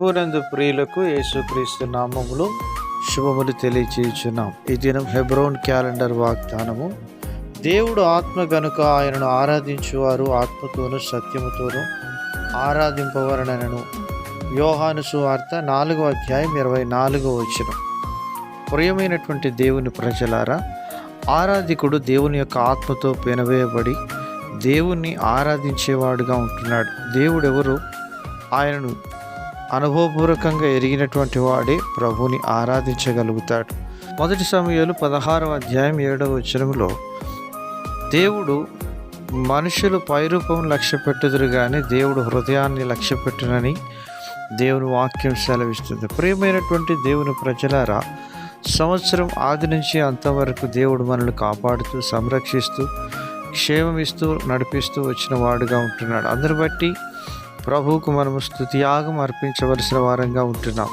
ప్రభునందు ప్రియులకు యేసుక్రీస్తు నామములు శుభములు తెలియచేయుచున్నాం. ఈ దినం హెబ్రోన్ క్యాలెండర్ వాగ్దానము. దేవుడు ఆత్మ గనుక ఆయనను ఆరాధించువారు ఆత్మతోనూ సత్యముతోనూ ఆరాధింపవరనను యోహాను సువార్త నాలుగో అధ్యాయం ఇరవై నాలుగో వచ్చిన ప్రియమైనటువంటి దేవుని ప్రజలారా ఆరాధికుడు దేవుని యొక్క ఆత్మతో పెనవేయబడి దేవుణ్ణి ఆరాధించేవాడుగా ఉంటున్నాడు. దేవుడెవరు? ఆయనను అనుభవపూర్వకంగా ఎరిగినటువంటి వాడే ప్రభుని ఆరాధించగలుగుతాడు. మొదటి సమయాలు పదహారవ అధ్యాయం ఏడవ వచనంలో దేవుడు మనుషులు పైరూపం లక్ష్య పెట్టుదురు కానీ దేవుడు హృదయాన్ని లక్ష్య పెట్టునని దేవుని వాక్యం సెలవిస్తుంది. ప్రియమైనటువంటి దేవుని ప్రజలారా సంవత్సరం ఆది నుంచి అంతవరకు దేవుడు మనల్ని కాపాడుతూ సంరక్షిస్తూ క్షేమమిస్తూ నడిపిస్తూ వచ్చిన వాడుగా ఉంటున్నాడు. అందరి బట్టి ప్రభువుకు మనము స్థుతియాగం అర్పించవలసిన వారంగా ఉంటున్నాం.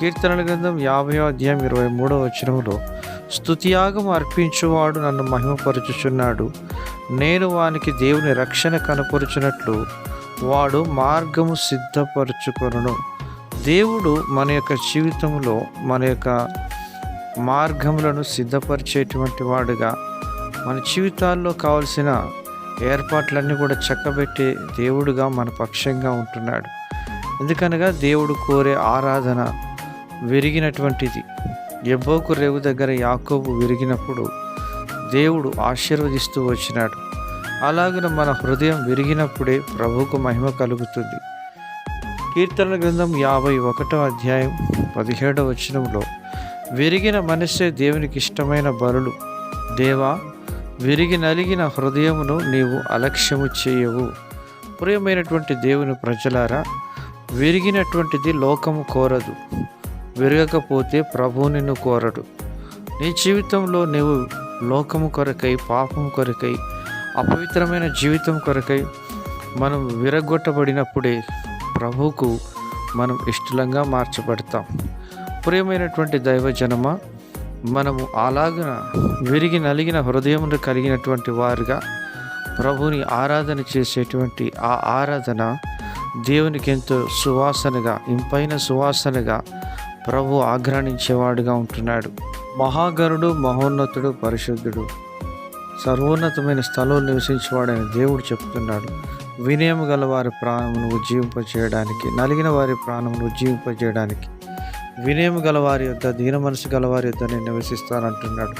కీర్తనల గ్రంథం యాభై అధ్యాయం ఇరవై మూడవ వచనంలో స్థుతియాగం అర్పించువాడు నన్ను మహిమపరుచుచున్నాడు. నేను వానికి దేవుని రక్షణ కనపరుచున్నట్లు వాడు మార్గము సిద్ధపరచుకొనును. దేవుడు మన యొక్క జీవితంలో మన యొక్క మార్గములను సిద్ధపరిచేటువంటి వాడుగా మన జీవితాల్లో కావలసిన ఏర్పాట్లన్నీ కూడా చక్కబెట్టే దేవుడుగా మన పక్షంగా ఉంటున్నాడు. ఎందుకనగా దేవుడు కోరే ఆరాధన విరిగినటువంటిది. ఎబ్బోకు రేవు దగ్గర యాకోబు విరిగినప్పుడు దేవుడు ఆశీర్వదిస్తూ వచ్చినాడు. అలాగే మన హృదయం విరిగినప్పుడే ప్రభుకు మహిమ కలుగుతుంది. కీర్తన గ్రంథం యాభై ఒకటో అధ్యాయం పదిహేడవ వచనంలో విరిగిన మనస్సే దేవునికి ఇష్టమైన బరులు దేవా విరిగి నలిగిన హృదయమును నీవు అలక్ష్యము చేయవు. ప్రియమైనటువంటి దేవుని ప్రజలారా విరిగినటువంటిది లోకము కోరదు. విరగకపోతే ప్రభువు నిన్ను కోరడు. నీ జీవితంలో నీవు లోకము కొరకై పాపం కొరకై అపవిత్రమైన జీవితం కొరకై మనం విరగొట్టబడినప్పుడే ప్రభువుకు మనం ఇష్టలంగా మార్చబడతాం. ప్రియమైనటువంటి దైవజనమా మనము అలాగ విరిగి నలిగిన హృదయమును కలిగినటువంటి వారుగా ప్రభుని ఆరాధన చేసేటువంటి ఆ ఆరాధన దేవునికి ఎంతో సువాసనగా ఇంపైన సువాసనగా ప్రభు ఆగ్రహించేవాడుగా ఉంటున్నాడు. మహాగరుడు మహోన్నతుడు పరిశుద్ధుడు సర్వోన్నతమైన స్థలంలో నివసించేవాడని దేవుడు చెప్తున్నాడు. వినయము గల వారి ప్రాణమును ఉజ్జీవింపజేయడానికి నలిగిన వారి ప్రాణమును ఉజ్జీవింపజేయడానికి వినయం గలవారి యొద్ద దీన మనసు గలవారి యొద్ద నేను నివసిస్తానంటున్నాడు.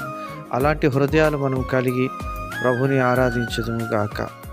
అలాంటి హృదయాలు మనం కలిగి ప్రభుని ఆరాధించదుము గాక.